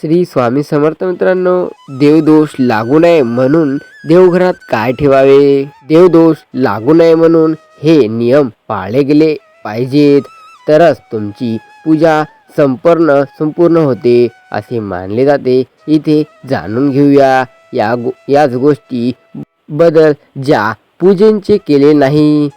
श्री स्वामी समर्थ मित्रांनो देवदोष लागू नये म्हणून देवघरात काय ठेवावे? देवदोष लागू नये म्हणून हे नियम पाळले गेले पाहिजेत. तरच तुमची पूजा संपूर्ण संपूर्ण होते असे मानले जाते. इथे जाणून घेऊया. या गो याच गोष्टी बदल ज्या पूजेंचे केले नाही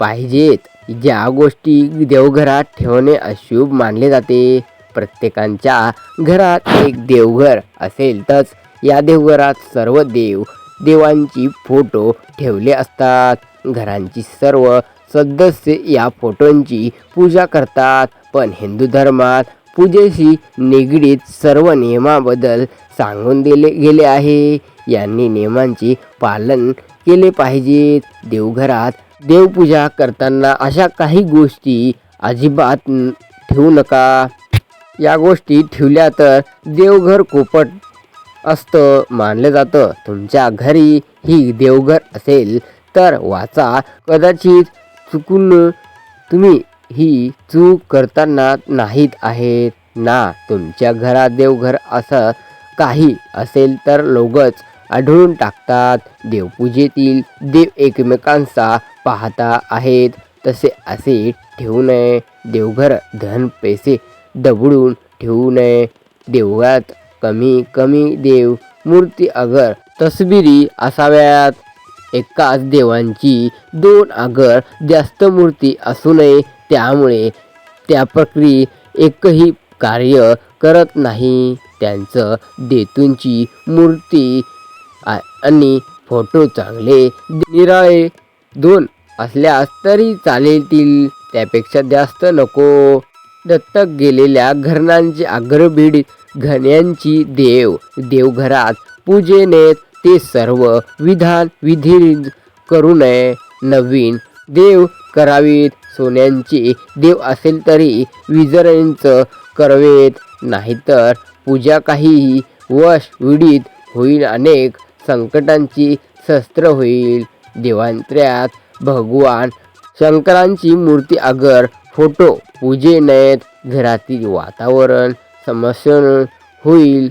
पाहिजेत. ज्या गोष्टी देवघरात ठेवणे अशुभ मानले जाते. प्रत्येकांच्या घरात एक देवघर असेल तर या देवघरात सर्व देव देवांची फोटो ठेवले असतात. घरांची सर्व सदस्य या फोटोंची पूजा करतात. पण हिंदू धर्मात पूजेशी निगडीत सर्व नियमाबद्दल सांगून दिले गेले आहे. यांनी नियमांचे पालन केले पाहिजेत. देवघरात देवपूजा करताना अशा काही गोष्टी अजिबात ठेवू नका. या गोष्टी ठेवल्या तर देवघर कोपट असतं मानलं जातं. तुमच्या घरी ही देवघर असेल तर वाचा. कदाचित चुकून तुम्ही ही चूक करताना नाहीत आहेत. ना तुमच्या घरात देवघर असं काही असेल तर लोकच आढळून टाकतात. देवपूजेतील देव एकमेकांचा पाहता आहेत. तसे असे ठेवू नये. देवघर धन पैसे दबडून ठेवू नये. देवळात कमी कमी देव मूर्ती अगर तसबिरी असाव्यात. एकाच देवांची दोन अगर जास्त मूर्ती असू नये. त्यामुळे त्या प्रक्रिये एकही कार्य करत नाही. त्यांचं देतूंची मूर्ती आणि फोटो चांगले निराळे दोन असल्यास तरी चालेतील त्यापेक्षा जास्त नको. दत्तक गेलेल्या घरणांची अग्रबीड घण्यांची देव. देवघरात पूजेने ते सर्व विधान विधी करू नये. नवीन देव करावीत. सोन्यांचे देव असेल तरी विजरेंच करवेत. नाहीतर पूजा काहीही वश विडीत होईल अनेक संकटांची शस्त्र होईल. देवांत्र्यात भगवान शंकरांची मूर्ती अगर फोटो पूजे नयेत घरातील वातावरण समस्या होईल.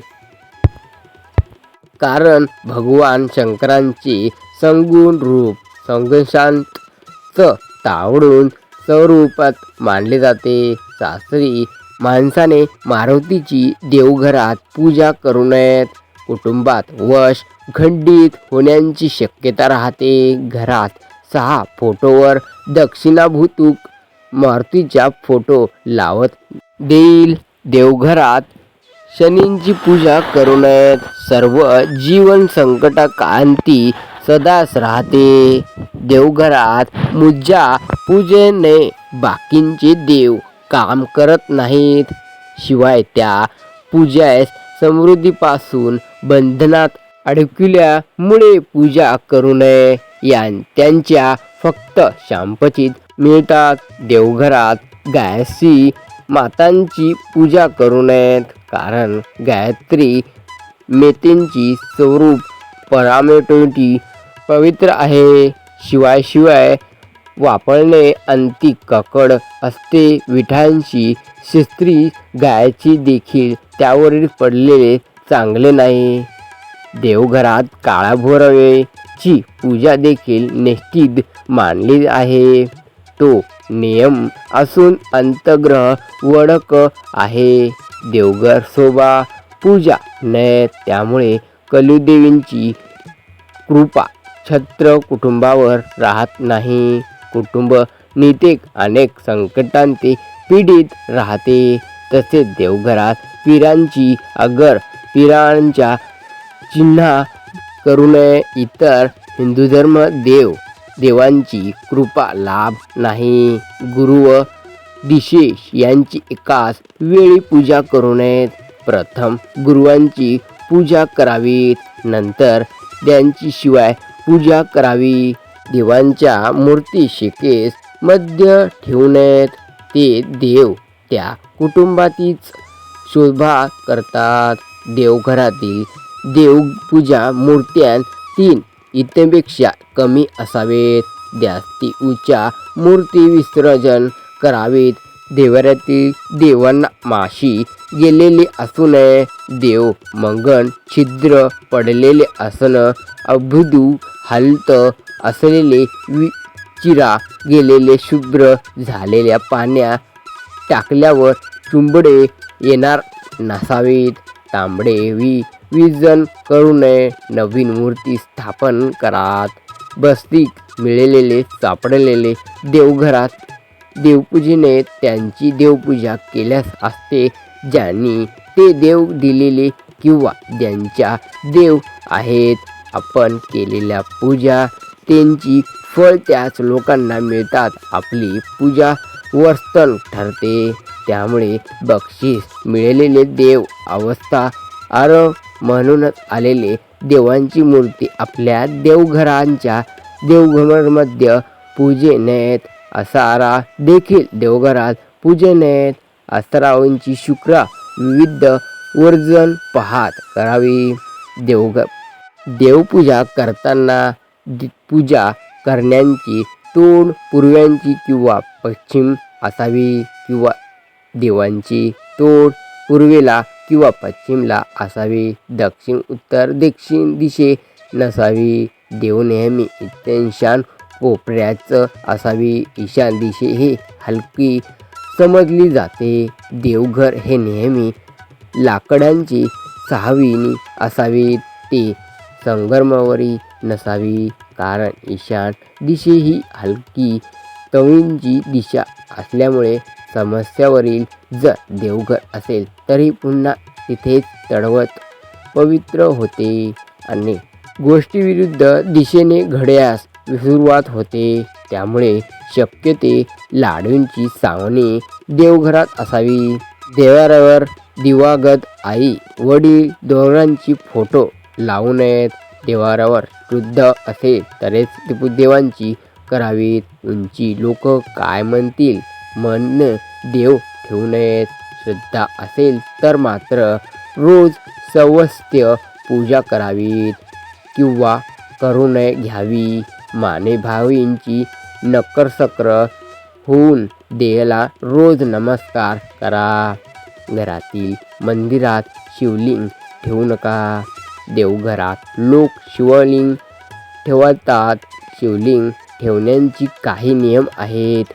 कारण भगवान शंकरांचे संगुण रूप संघशांत तावडून स्वरूपात मानले जाते. शास्त्री माणसाने मारुतीची देवघरात पूजा करू नयेत. कुटुंबात वश खंडित होण्याची शक्यता राहते. घरात सहा फोटोवर दक्षिणाभूतूक मारुतीचा फोटो लावत देईल. देवघरात शनींची पूजा करू नयेत सर्व जीवन संकट कांती सदाच राहते. देवघरात मुज्जा पूजेने बाकींचे देव काम करत नाहीत. शिवाय त्या पूजास समृद्धीपासून बंधनात अडकल्यामुळे पूजा करू नये. या त्यांच्या फक्त शांपचित मिळतात. देवघरात गायसी मातांची पूजा करू नयेत. कारण गायत्री मेतेंची स्वरूप परामेटोटी पवित्र आहे. शिवाय शिवाय वापरणे अंती ककड असते. विठांची शिस्त्री गायची देखील त्यावरील पडलेले चांगले नाही. देवघरात काळा भोरवेची पूजा देखील निश्चित मानली आहे. तो नियम असून अंतग्रह वडक आहे. देवघर शोभा पूजा नये त्यामुळे कलुदेवींची कृपा छत्र कुटुंबावर राहत नाही. कुटुंब नितेक अनेक संकटांते पीडित राहते. तसेच देवघरात पिरांची अगर पिरांच्या चिन्हा करू नये. इतर हिंदू धर्म देव देवांची कृपा लाभ नाही. गुरु व दिशेष यांची एकाच वेळी पूजा करू नयेत. प्रथम गुरुवांची पूजा करावी नंतर त्यांची शिवाय पूजा करावी. देवांच्या मूर्ती शिकेस मध्य ठेवू नयेत. ते देव त्या कुटुंबातीच शोभा करतात. देवघरातील देवपूजा मूर्त्या तीन इत्यापेक्षा कमी असावेत. द्यास्तीऊच्या मूर्ती विसर्जन करावेत. देवऱ्यातील देवांना माशी गेलेली असू नये देव मंगण छिद्र पडलेले असणं अभुदू हलत असलेले वि चिरा गेलेले शुभ्र झालेल्या पाण्या टाकल्यावर चुंबडे येणार नसावेत. तांबडे वि विजन करू नये. नवीन मूर्ती स्थापन करात. बस्तिक मिळलेले सापडलेले देवघरात. देवपूजेने त्यांची देवपूजा केल्यास असते ज्यांनी ते देव दिलेले किंवा ज्यांच्या देव आहेत. आपण केलेल्या पूजा त्यांची फळ त्याच लोकांना मिळतात. आपली पूजा वर्तन ठरते. त्यामुळे बक्षीस मिळालेले देव अवस्था आर म्हणूनच आलेले देवांची मूर्ती आपल्या देवघरांच्या देवघरांमध्ये पूजे नयेत. असारा देखील देवघरात पूजे नयेत. असारावांची शुक्र विविध वर्जन पाहात करावी. देवघ देवपूजा करताना दि- पूजा करण्याची तोंड पूर्व्यांची किंवा पश्चिम असावी किंवा देवांची तोंड पूर्वेला किंवा पश्चिमला असावी दक्षिण उत्तर दक्षिण दिशे नसावी. देव नेहमी ईशान कोपऱ्याचं असावी. ईशान दिशे हे हलकी समजली जाते. देवघर हे नेहमी लाकडांची सहावीनी असावी. ते संगमरवरी नसावी. कारण ईशान दिशे ही हलकी तवींची दिशा असल्यामुळे समस्यावरील जर देवघर असेल तरी पुन्हा तिथेच तडवत पवित्र होते आणि गोष्टीविरुद्ध दिशेने घड्यास सुरुवात होते. त्यामुळे शक्य ते लाडूंची सावणी देवघरात असावी. देवारावर दिवागत आई वडील दोघांची फोटो लावू नयेत. देवारावर शुद्ध असेल तरच देवांची करावीत. उंची लोक काय म्हणतील? मन देव ठेवू नयेत श्रद्धा असेल तर मात्र रोज सवस्त्य पूजा करावीत किंवा करू नये घ्यावी. माने भावींची नकरसक्र होऊन देवाला रोज नमस्कार करा. घरातील मंदिरात शिवलिंग ठेवू नका. देवघरात लोक शिवलिंग ठेवतात. शिवलिंग ठेवण्याची काही नियम आहेत.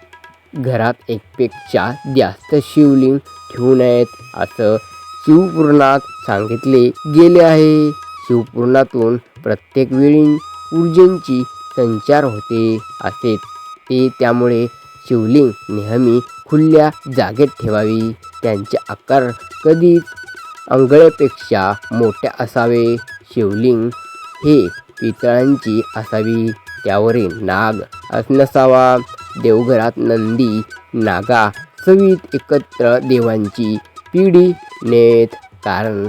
घरात एकपेक्षा जास्त शिवलिंग ठेवू नयेत असं शिवपुराणात सांगितले गेले आहे. शिवपुराणातून प्रत्येक वेळी ऊर्जेंची संचार होते असे. ते त्यामुळे शिवलिंग नेहमी खुल्या जागेत ठेवावी. त्यांचे आकार कधीच अंगळ्यापेक्षा मोठे असावे. शिवलिंग हे पितळांची असावी. त्यावरील नाग अस- नसावा. देवघरात नंदी नागा सवित एकत्र देवांची पिढी नेत. कारण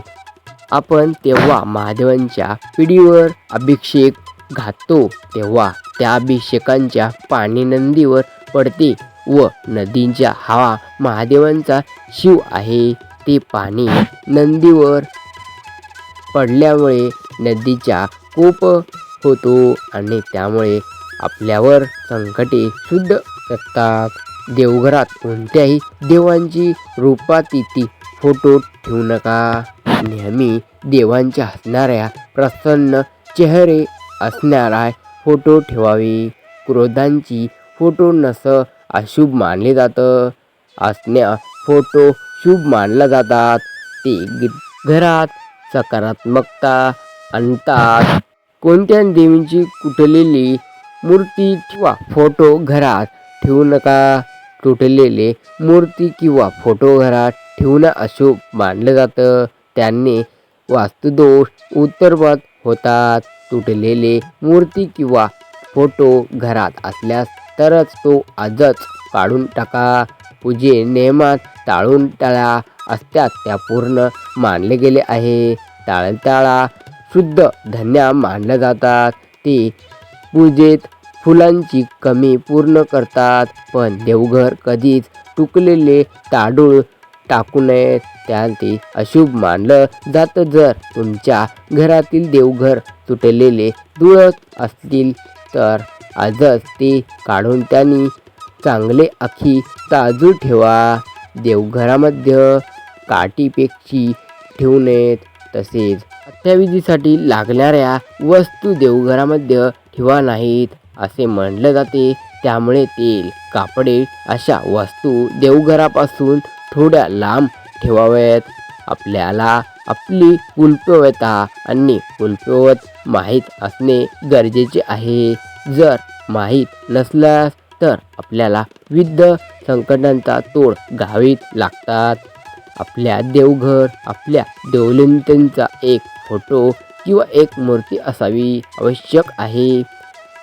आपण तेव्हा महादेवांच्या पिढीवर अभिषेक घातो तेव्हा त्या अभिषेकांच्या पाणी नंदीवर पडते व नदींच्या हवा महादेवांचा शिव आहे. ते पाणी नंदीवर पडल्यामुळे नदीचा कोप होतो आणि त्यामुळे आपल्यावर संकटे शुद्ध करतात. देवघरात कोणत्याही देवांची रूपातीती फोटो ठेवू नका. नेहमी देवांच्या हसणाऱ्या प्रसन्न चेहरे असणारा फोटो ठेवावे. क्रोधांची फोटो नस अशुभ मानले जातं. असण्या फोटो शुभ मानला जातात. ते घरात सकारात्मकता आणतात. कोणत्या देवींची कुठलेली मूर्ती किंवा फोटो घरात ठेवू नका. तुटलेले मूर्ती किंवा फोटो घरात ठेवणं अशुभ मानलं जातं. त्यांनी वास्तुदोष उत्तरवत होतात. तुटलेले मूर्ती किंवा फोटो घरात असल्यास तरच तो आजच काढून टाका. पूजे नियमात टाळून टाळा. असतात त्या पूर्ण मानले गेले आहे. टाळताळा शुद्ध धन्या मानल्या जातात. ते पूजेत फुलांची कमी पूर्ण करतात. पण देवघर कधीच तुकलेले तांदूळ टाकू नये त्या ते अशुभ मानलं जातं जर तुमच्या घरातील देवघर तुटलेले दुळत असतील तर आजच ते काढून त्यांनी चांगले आखी ताजू ठेवा. देवघरामध्ये काठीपेक्षी ठेवू नयेत. तसेच अत्याविधीसाठी लागणाऱ्या वस्तू देवघरामध्ये ठेवा नाहीत असे म्हटले जाते. त्यामुळे तेल कापडे अशा वस्तू देवघरापासून थोड्या लांब ठेवाव्यात. आपल्याला आपली कुलपवता आणि कुलपवत माहीत असणे गरजेचे आहे. जर माहीत नसल्यास तर आपल्याला विविध संकटांचा तोड घ्यावीत लागतात. आपल्या देवघर आपल्या देवलिंतेंचा एक फोटो किंवा एक मूर्ती असावी आवश्यक आहे.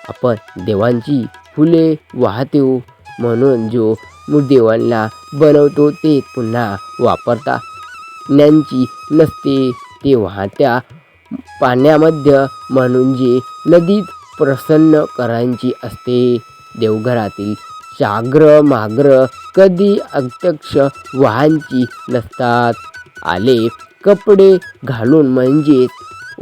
आपण देवांची फुले वाहतो म्हणून जो देवांना बनवतो ते पुन्हा वापरता. ज्ञांची नसते ते वाहत्या पाण्यामध्ये म्हणून जे नदीत प्रसन्न करायची असते. देवघरातील शाग्र माग्र कधी अध्यक्ष वाहनची नसतात. आले कपडे घालून म्हणजेच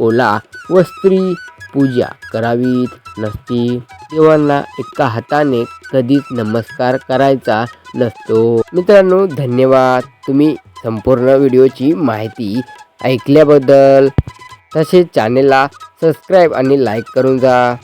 ओला वस्त्री पूजा करावीत नसती. देवांना एका हाताने कधीच नमस्कार करायचा नसतो. मित्रांनो धन्यवाद. तुम्ही संपूर्ण व्हिडिओची माहिती ऐकल्याबद्दल. तसेच चॅनेलला सबस्क्राईब आणि लाईक करून जा.